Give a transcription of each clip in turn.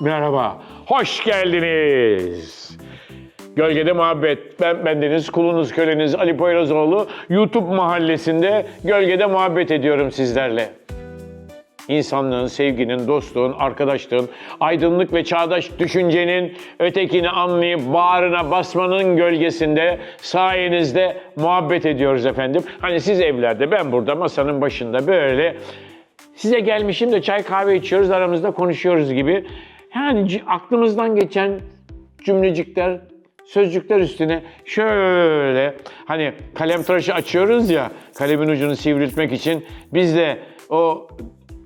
Merhaba, hoş geldiniz. Gölgede Muhabbet. Ben bendeniz, kulunuz, köleniz Ali Poyrazoğlu. YouTube mahallesinde Gölgede Muhabbet ediyorum sizlerle. İnsanlığın, sevginin, dostluğun, arkadaşlığın, aydınlık ve çağdaş düşüncenin ötekini anlayıp bağrına basmanın gölgesinde sayenizde muhabbet ediyoruz efendim. Hani siz evlerde, ben burada masanın başında böyle size gelmişim de çay kahve içiyoruz, aramızda konuşuyoruz gibi. Yani aklımızdan geçen cümlecikler, sözcükler üstüne şöyle hani kalem tıraşı açıyoruz ya kalemin ucunu sivriltmek için biz de o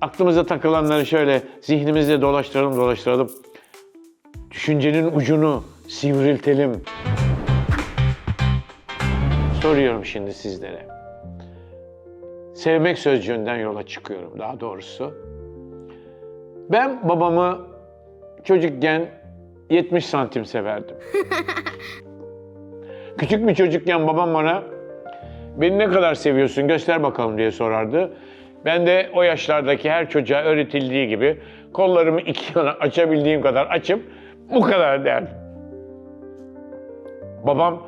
aklımıza takılanları şöyle zihnimizde dolaştıralım dolaştıralım. Düşüncenin ucunu sivriltelim. Soruyorum şimdi sizlere. Sevmek sözcüğünden yola çıkıyorum daha doğrusu. Ben babamı çocukken 70 santim severdim. Küçük bir çocukken babam bana beni ne kadar seviyorsun göster bakalım diye sorardı. Ben de o yaşlardaki her çocuğa öğretildiği gibi kollarımı iki yana açabildiğim kadar açıp bu kadar derdim. Babam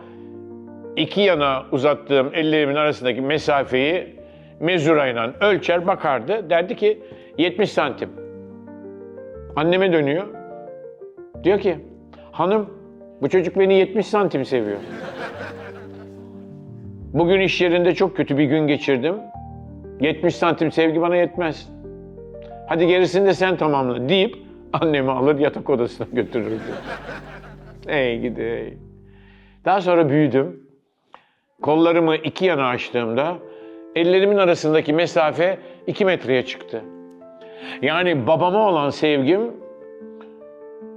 iki yana uzattığım ellerimin arasındaki mesafeyi mezurayla ölçer bakardı. Derdi ki 70 santim. Anneme dönüyor. Diyor ki hanım bu çocuk beni 70 santim seviyor. Bugün iş yerinde çok kötü bir gün geçirdim. 70 santim sevgi bana yetmez. Hadi gerisini de sen tamamla deyip annemi alır yatak odasına götürürdü. Ey gidi. Daha sonra büyüdüm. Kollarımı iki yana açtığımda ellerimin arasındaki mesafe iki metreye çıktı. Yani babama olan sevgim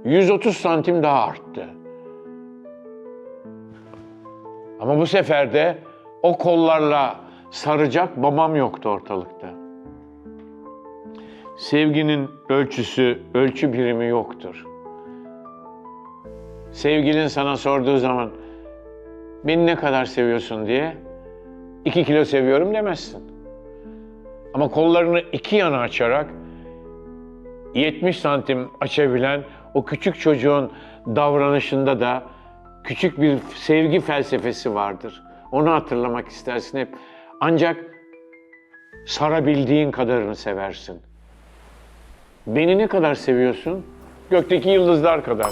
130 santim daha arttı. Ama bu sefer de o kollarla saracak babam yoktu ortalıkta. Sevginin ölçüsü, ölçü birimi yoktur. Sevgilin sana sorduğu zaman beni ne kadar seviyorsun diye iki kilo seviyorum demezsin. Ama kollarını iki yana açarak 70 santim açabilen o küçük çocuğun davranışında da küçük bir sevgi felsefesi vardır. Onu hatırlamak istersin hep. Ancak sarabildiğin kadarını seversin. Beni ne kadar seviyorsun? Gökteki yıldızlar kadar.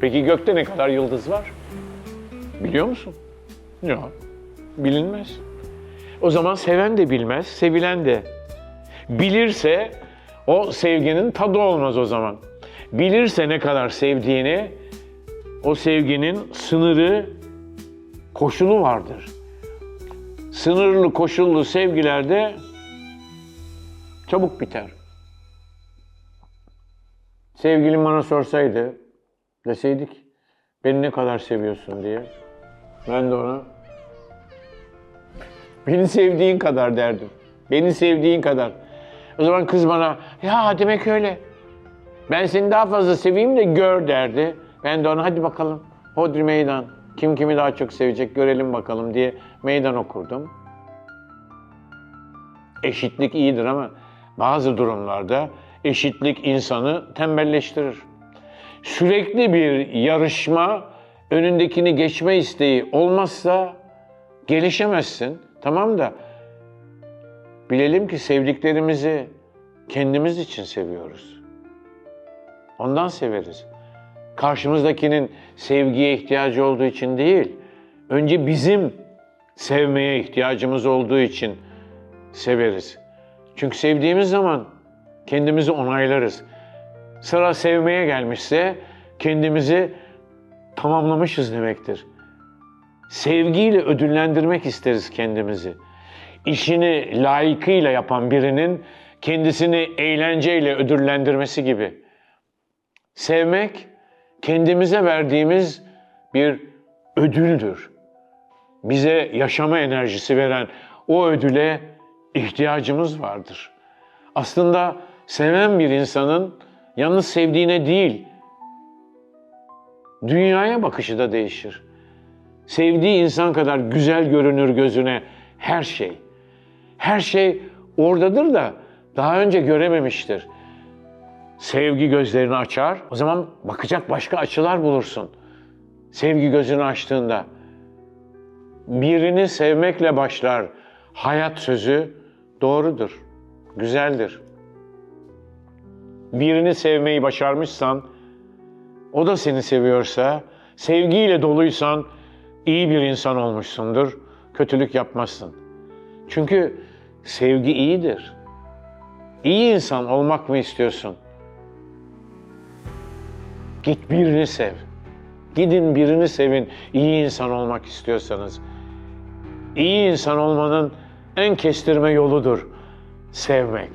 Peki gökte ne kadar yıldız var? Biliyor musun? Yok. Bilinmez. O zaman seven de bilmez, sevilen de. Bilirse o sevginin tadı olmaz o zaman. Bilirse ne kadar sevdiğini, o sevginin sınırı, koşulu vardır. Sınırlı, koşullu sevgilerde çabuk biter. Sevgilim bana sorsaydı, deseydik, beni ne kadar seviyorsun diye. Ben de ona, beni sevdiğin kadar derdim. Beni sevdiğin kadar. O zaman kız bana, ya demek öyle. Ben seni daha fazla seveyim de gör derdi. Ben de ona hadi bakalım hodri meydan. Kim kimi daha çok sevecek görelim bakalım diye meydan okurdum. Eşitlik iyidir ama bazı durumlarda eşitlik insanı tembelleştirir. Sürekli bir yarışma, önündekini geçme isteği olmazsa gelişemezsin. Tamam da bilelim ki sevdiklerimizi kendimiz için seviyoruz. Ondan severiz. Karşımızdakinin sevgiye ihtiyacı olduğu için değil, önce bizim sevmeye ihtiyacımız olduğu için severiz. Çünkü sevdiğimiz zaman kendimizi onaylarız. Sıra sevmeye gelmişse kendimizi tamamlamışız demektir. Sevgiyle ödüllendirmek isteriz kendimizi. İşini layıkıyla yapan birinin kendisini eğlenceyle ödüllendirmesi gibi. Sevmek kendimize verdiğimiz bir ödüldür. Bize yaşama enerjisi veren o ödüle ihtiyacımız vardır. Aslında seven bir insanın yalnız sevdiğine değil, dünyaya bakışı da değişir. Sevdiği insan kadar güzel görünür gözüne her şey. Her şey oradadır da daha önce görememiştir. Sevgi gözlerini açar. O zaman bakacak başka açılar bulursun. Sevgi gözünü açtığında. Birini sevmekle başlar hayat sözü doğrudur, güzeldir. Birini sevmeyi başarmışsan, o da seni seviyorsa, sevgiyle doluysan iyi bir insan olmuşsundur, kötülük yapmazsın. Çünkü sevgi iyidir. İyi insan olmak mı istiyorsun? Git birini sev. Gidin birini sevin iyi insan olmak istiyorsanız. İyi insan olmanın en kestirme yoludur sevmek.